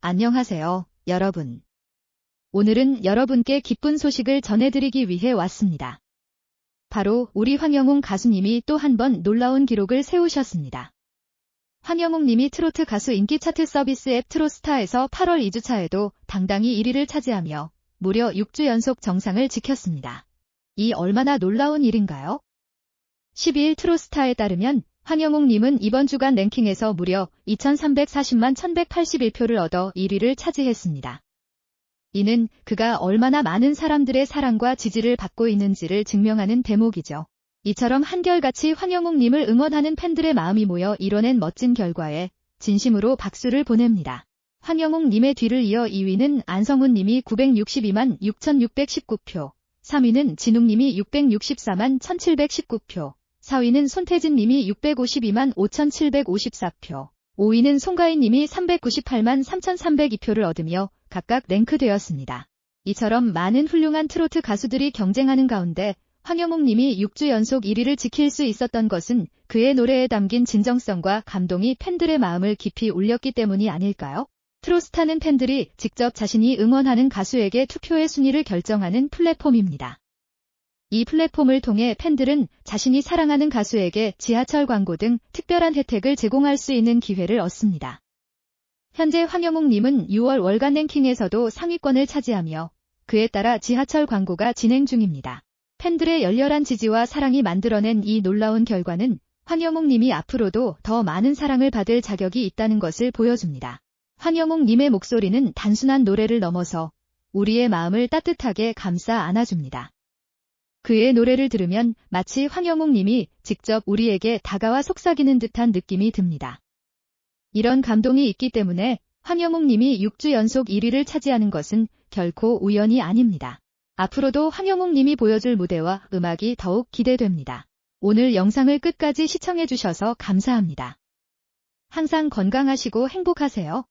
안녕하세요, 여러분. 오늘은 여러분께 기쁜 소식을 전해드리기 위해 왔습니다. 바로 우리 황영웅 가수님이 또 한 번 놀라운 기록을 세우셨습니다. 황영웅 님이 트로트 가수 인기 차트 서비스 앱 트로스타에서 8월 2주차에도 당당히 1위를 차지하며 무려 6주 연속 정상을 지켰습니다. 이 얼마나 놀라운 일인가요? 12일 트로스타에 따르면 황영웅님은 이번 주간 랭킹에서 무려 2340만 1181표를 얻어 1위를 차지했습니다. 이는 그가 얼마나 많은 사람들의 사랑과 지지를 받고 있는지를 증명하는 대목이죠. 이처럼 한결같이 황영웅님을 응원하는 팬들의 마음이 모여 이뤄낸 멋진 결과에 진심으로 박수를 보냅니다. 황영웅님의 뒤를 이어 2위는 안성훈님이 962만 6619표, 3위는 진웅님이 664만 1719표, 4위는 손태진 님이 652만 5754표, 5위는 송가인 님이 398만 3302표를 얻으며 각각 랭크되었습니다. 이처럼 많은 훌륭한 트로트 가수들이 경쟁하는 가운데 황영웅님이 6주 연속 1위를 지킬 수 있었던 것은 그의 노래에 담긴 진정성과 감동이 팬들의 마음을 깊이 울렸기 때문이 아닐까요? 트로스타는 팬들이 직접 자신이 응원하는 가수에게 투표의 순위를 결정하는 플랫폼입니다. 이 플랫폼을 통해 팬들은 자신이 사랑하는 가수에게 지하철 광고 등 특별한 혜택을 제공할 수 있는 기회를 얻습니다. 현재 황영웅님은 6월 월간 랭킹에서도 상위권을 차지하며 그에 따라 지하철 광고가 진행 중입니다. 팬들의 열렬한 지지와 사랑이 만들어낸 이 놀라운 결과는 황영웅님이 앞으로도 더 많은 사랑을 받을 자격이 있다는 것을 보여줍니다. 황영웅님의 목소리는 단순한 노래를 넘어서 우리의 마음을 따뜻하게 감싸 안아줍니다. 그의 노래를 들으면 마치 황영웅 님이 직접 우리에게 다가와 속삭이는 듯한 느낌이 듭니다. 이런 감동이 있기 때문에 황영웅 님이 6주 연속 1위를 차지하는 것은 결코 우연이 아닙니다. 앞으로도 황영웅 님이 보여줄 무대와 음악이 더욱 기대됩니다. 오늘 영상을 끝까지 시청해주셔서 감사합니다. 항상 건강하시고 행복하세요.